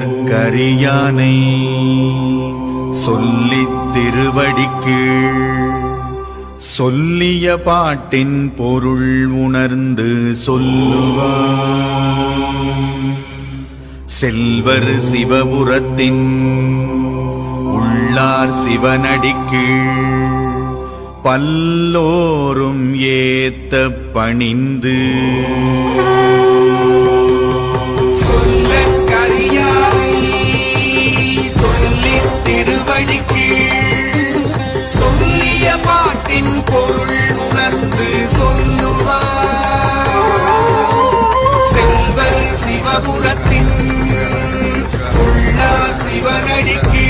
சொல்லற்கரியானை சொல்லித் திருவடிக்கு சொல்லிய பாட்டின் பொருள் உணர்ந்து சொல்லுவார் செல்வர் சிவபுரத்தின் உள்ளார் சிவனடிக்கு பல்லோரும் ஏத்த பணிந்து பொருள் உணர்ந்து சொல்லுவார் செல்வர் சிவபுரத்தின் உள்ளார் சிவனடிக்கு